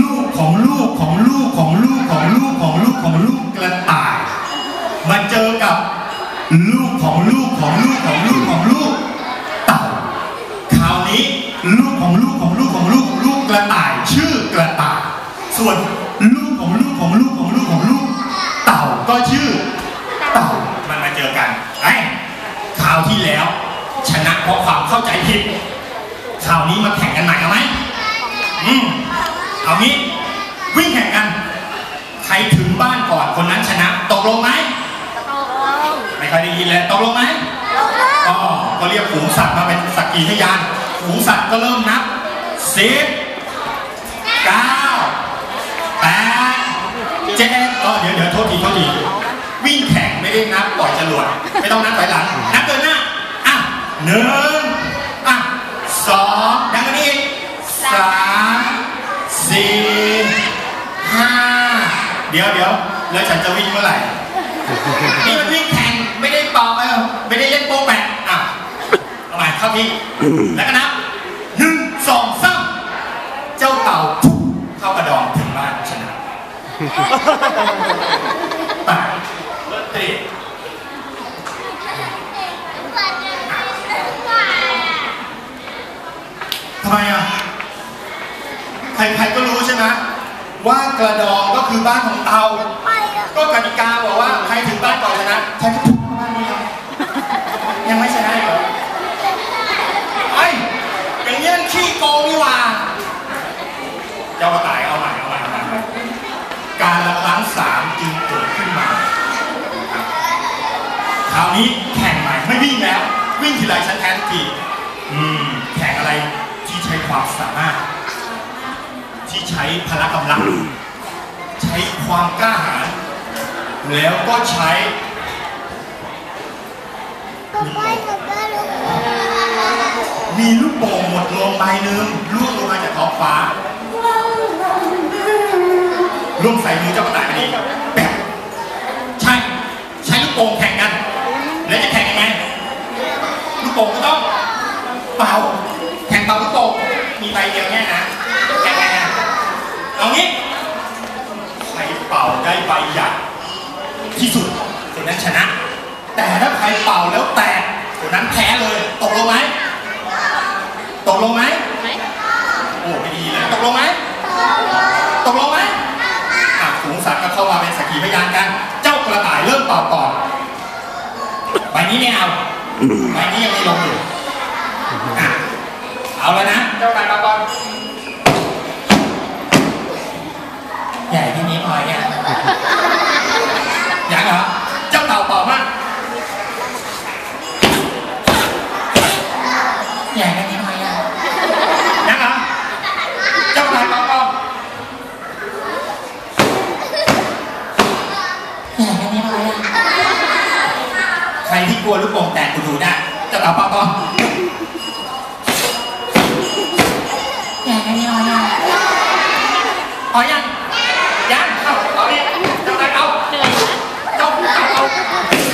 ลูกของลูกของลูกของลูกของลูกของลูกของลูกกระต่ายมาเจอกับลูกของลูกของลูกของลูกของลูกเต่าคราวนี้ลูกของลูกของลูกของลูกลูกกระต่ายชื่อกระต่ายส่วนลูกของลูกของลูกของลูกของลูกเต่าก็ชื่อเต่ามันมาเจอกันไอ้คราวที่แล้ว ชนะเพราะความเข้าใจผิด คราวนี้มาแข่งกันใหม่เอาไหมอืมเอางี้วิ่งแข่งกัน ใครถึงบ้านก่อนคนนั้นชนะ ตกลงไหมไม่ค่อยได้ยินเลยตกลงไหมอ๋อก็เรียกฝูงสัตว์มาเป็นสักขีพยานฝูงสัตว์ก็เริ่มนับสิบเก้าแปดเจ็ดก็เดี๋ยวเดี๋ยวโทษทีโทษทีวิ่งแข่งไม่ได้นับปล่อยจรวดไม่ต้องนับถอยหลังนับเดินหน้าอะหนึ่งอะ สองดังนี้สามสี่ห้าเดี๋ยวเดี๋ยวแล้วฉันจะวิ่งเมื่อไหร่นี่มันวิ่งแข่งไม่ได้เป่าเออไม่ได้เล่นโป๊ะแปะอะเอาใหม่เข้าที่แล้วก็นับหนึ่งสองสามเจ้าเต่าทุบเข้ากระดองถึงบ้านชนะไปเลิศตรีทำ ไมอะใครๆก็รู้ใช่ไหมว่ากระดองก็คือบ้านของเต่าก็กติกาบอกว่าใครถึงบ้านก่อนชนะใครก็ทุบเข้าบ้านนี้ครับยังไม่ชนะอีกเหรอไอ้ยอย่างนี้มันขี้โกงนี่หว่าเจ้ากระต่ายเอาใหม่เอาใหม่เอาใหม่เอาใหม่การละครั้งสามจึงเกิดขึ้นมาครับคราวนี้แข่งใหม่ไม่วิ่งแล้ว วิ่งทีไรฉันแพ้ทุกทีอืมแข่งอะไร ที่ใช้ความสามารถ ที่ใช้พละกำลัง ใช้ความกล้าหาญแล้วก็ใช้มีลูกโป่งหมดลงใบหนึ่งล่วงลงมาจากท้องฟ้าล่วงใส่มือเจ้ากระต่ายพอดีแบบใช่ใช้ลูกโป่งแข่งกัน แล้วจะแข่งยังไงลูกโป่งก็ต้องเป่า แข่งเป่าลูกโป่งมีใบเดียวแค่นะแข่งไงนะเอางี้ ใครเป่า ได้ใบใหญ่ที่สุดคนนั้นชนะ แต่ถ้าใครเป่าแล้วแตกคนนั้นแพ้เลย ตกลงไหมตกลงไหมโอ้ไม่ดีเลยตกลงไหมตกลงไหมอะฝูงสัตว์ก็เข้ามาเป็นสักขีพยานกัน เจ้ากระต่ายเริ่มเป่าก่อนใบนี้ไม่เอาใบนี้ยังไม่ลงอยู่อะเอาแล้วนะ เจ้ากระต่ายเป่าก่อนใหญ่แค่นี้ ใหญ่แค่นี้พอยังยังเหรอเจ้าเต่าเป่าเป่าใหญ่แค่นี้พอยังใครที่กลัวลูกโป่งแตกกูดูได้เจ้าเต่าเป่าเป่าใหญ่แค่นี้พอยังพอยังยังเอาเอาดิเจ้าเต่าเอาเจ้าเอาเอาเอา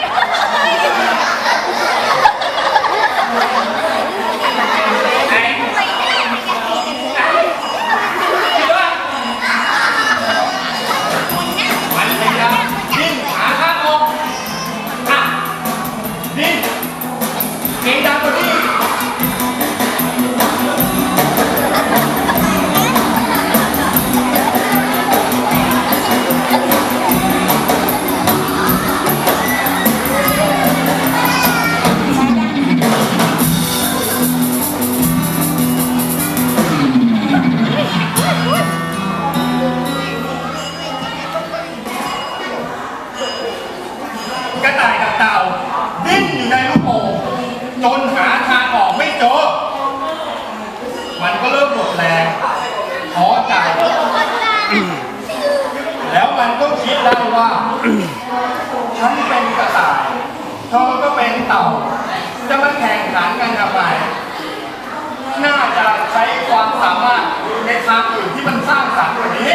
กระต่ายกับเต่าดิ้นอยู่ในลูกโป่งจนหาทางออกไม่เจอ มันก็เริ่มหมดแรงขอใจ แล้วมันก็คิดได้ว่า ฉันเป็นกระต่ายเธอก็เป็นเต่า จะมาแข่งขันกันทำไม น่าจะใช้ความสามารถในทางอื่นที่มันสร้างสรรค์กว่านี้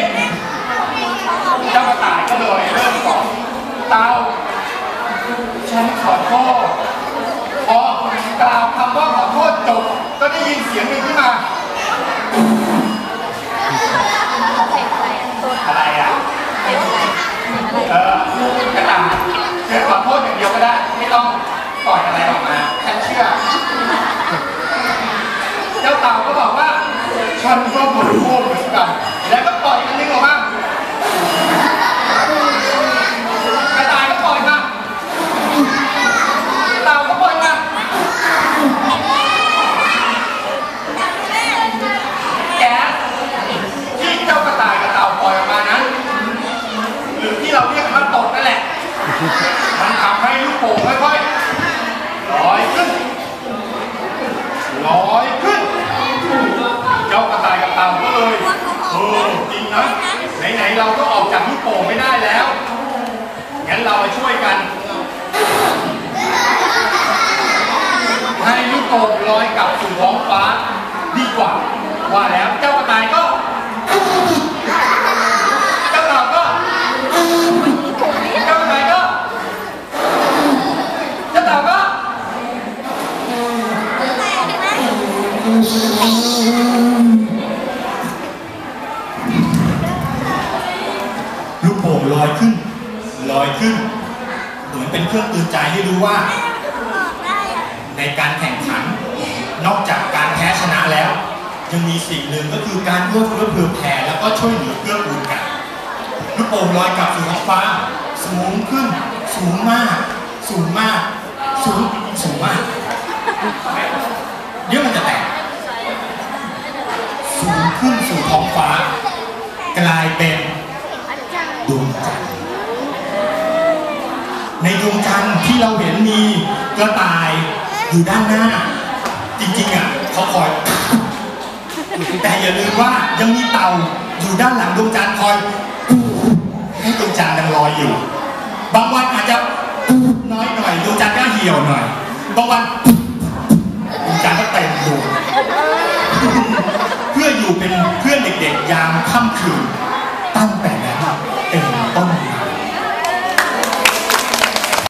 เจ้ากระต่ายก็เลยเริ่มบอก ฉันขอโทษพอกล่าวคำว่าขอโทษจบ ก็ได้ยินเสียงหนึ่งขึ้นมา อะไรอะ เออกระต่ายเชิญขอโทษอย่างเดียวก็ได้ ไม่ต้องปล่อยอะไรออกมาฉันเชื่อ เจ้าเต่าก็บอกว่า ฉันก็ขอโทษเหมือนกัน แล้วก็ปล่อยอันนึงออกมา กระต่ายก็ปล่อยมา เต่าก็ปล่อยมา แก๊สที่เจ้ากระต่ายกับเต่าปล่อยออกมานั้น หรือที่เราเรียกว่าตดนั่นแหละ มันทำให้ลูกโป่งค่อยๆลอยขึ้นลอยขึ้น เจ้ากระต่ายกับเต่าก็เลยเออจริงนะไหนๆเราก็ออกจากลูกโป่งไม่ได้แล้วงั้นเรามาช่วยกัน ให้ลูกโป่งลอยกลับสู่ท้องฟ้า ดีกว่าว่าแล้วเจ้า เป็นเครื่องเตือนใจให้รู้ว่า ในการแข่งขัน นอกจากการแพ้ชนะแล้ว ยังมีสิ่งหนึ่งก็คือการร่วมเพื่อเผื่อแผ่แล้วก็ช่วยเหลือเกื้อกูลกันลูกโป่งลอยกลับสู่ท้องฟ้า สูงขึ้น สูงมาก สูงมาก สูงสูงมากเดี๋ยวมันจะแตกสูงขึ้นสู่ท้องฟ้า กลายเป็นดวงจันทร์ ในดวงจันทร์ที่เราเห็นมีกระต่ายอยู่ด้านหน้า จริงๆอะเขาคอย แต่อย่าลืมว่ายังมีเต่าอยู่ด้านหลังดวงจันทร์คอยให้ดวงจันทร์ยังลอยอยู่ บางวันอาจจะน้อยหน่อยดวงจันทร์ก็เหี่ยวหน่อย บางวันดวงจันทร์ก็เต็มดวงเพื่ออยู่เป็นเพื่อนเด็กๆยามค่ำคืนตั้งแต่